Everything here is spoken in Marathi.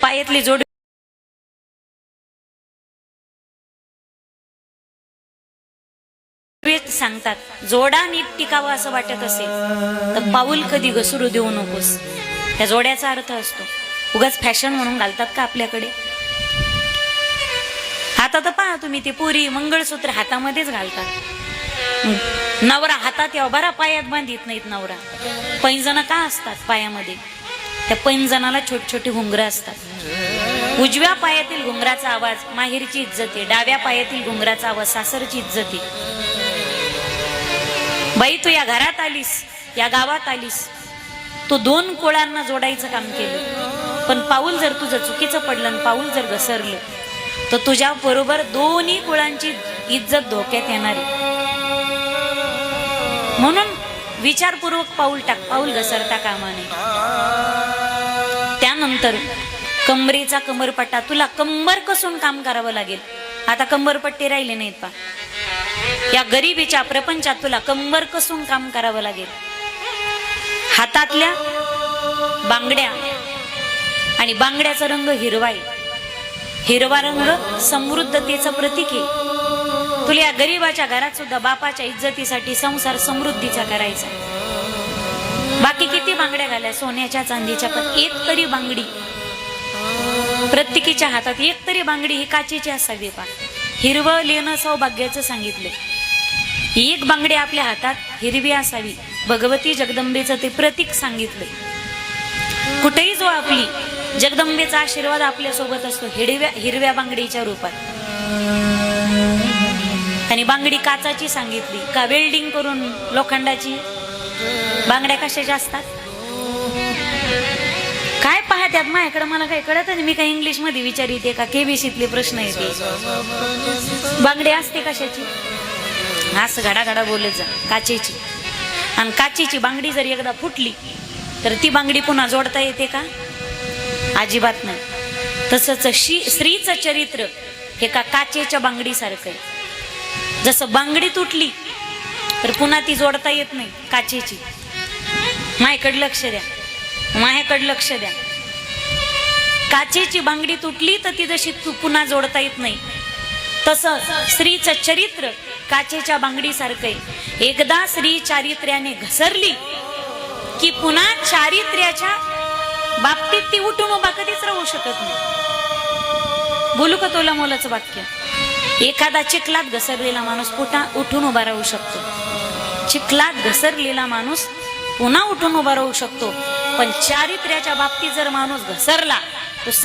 पायातली जोड सांगतात जोडा नीट टिकावा असं वाटत असेल तर पाऊल कधी घसरू देऊ नकोस. त्या जोड्याचा अर्थ असतो उगाच फॅशन म्हणून घालतात का आपल्याकडे? आता तर पहा तुम्ही ते पुरी मंगळसूत्र हातामध्येच घालतात. नवरा हातात यावं बरा पायात बांधित नाहीत नवरा. पैंजण का असतात पायामध्ये? त्या पैंजणाला छोटे छोटी घुंगरं असतात. उजव्या पायातील घुंगराचा आवाज माहेरची इज्जत आहे. डाव्या पायातील घुंगराचा आवाज सासरची इज्जत आहे. बाई तू या घरात आलीस या गावात आलीस. तू दोन कोळांना जोडायचं काम केलं. पण पाऊल जर तुझं चुकीचं पडलं आणि पाऊल जर घसरलं तर तुझ्या बरोबर दोन्ही कुळांची इज्जत धोक्यात येणार आहे. म्हणून विचारपूर्वक पाऊल टाक पाऊल घसरता कामा नये. नंतर कमरेचा कमरपट्टा. तुला कंबर कसून काम करावं लागेल. आता कंबरपट्टे राहिले नाहीत पा. या गरिबीच्या प्रपंचात तुला कंबर कसून काम करावं लागेल. हातातल्या बांगड्या आणि बांगड्याचा रंग हिरवा आहे हिरवा रंग समृद्धतेचं प्रतीक आहे. तुला या गरीबाच्या घरात सुद्धा बापाच्या इज्जतीसाठी संसार समृद्धीचा करायचा बाकी किती बांगड्या घाल्या? सोन्याच्या चांदीच्या पण एक तरी बांगडी. प्रत्येकीच्या हातात एक तरी बांगडी ही काचेची असावी पा हिरवं लेणं सौभाग्याचं सांगितलंय. एक बांगडी आपल्या हातात हिरवी असावी. भगवती जगदंबेचं ते प्रतीक सांगितलंय. कुठेही जो आपली जगदंबेचा आशीर्वाद आपल्यासोबत असतो हिरव्या हिरव्या बांगडीच्या रूपात. आणि बांगडी काचाची सांगितली. का वेल्डिंग करून लोखंडाची? बांगड्या कशाच्या असतात? काय पाहत्यात माझ्याकडे? मला काही कळत नाही. मी काही इंग्लिशमध्ये येते का? केबीसीतले प्रश्न येते. बांगडी असते कशाची? असं घडाघडा बोलत जा. काचेची. आणि काचेची बांगडी जर एकदा फुटली तर ती बांगडी पुन्हा जोडता येते का? अजिबात नाही. तसंच शी स्त्रीचं चरित्र हे का काचेच्या बांगडीसारखं आहे. जसं बांगडी तुटली तर पुन्हा ती जोडता येत नाही काचेची. माझ्याकडे लक्ष द्या. माझ्याकडे लक्ष द्या. काचेची बांगडी तुटली तर ती जशी तू पुन्हा जोडता येत नाही. तसं स्त्रीचं चरित्र काचेच्या बांगडीसारखं आहे. एकदा स्त्री चारित्र्याने घसरली की पुन्हा चारित्र्याच्या बाबतीत ती उठून उभा कधीच राहू शकत नाही. बोलू का तोला मोलाचं वाक्य? एखादा चिखलात घसरलेला माणूस पुन्हा उठून उभा राहू शकतो. चिखलात घसरलेला माणूस पुन्हा उठून उभा राहू शकतो. पण चारित्र्याच्या बाबतीत जर माणूस घसरला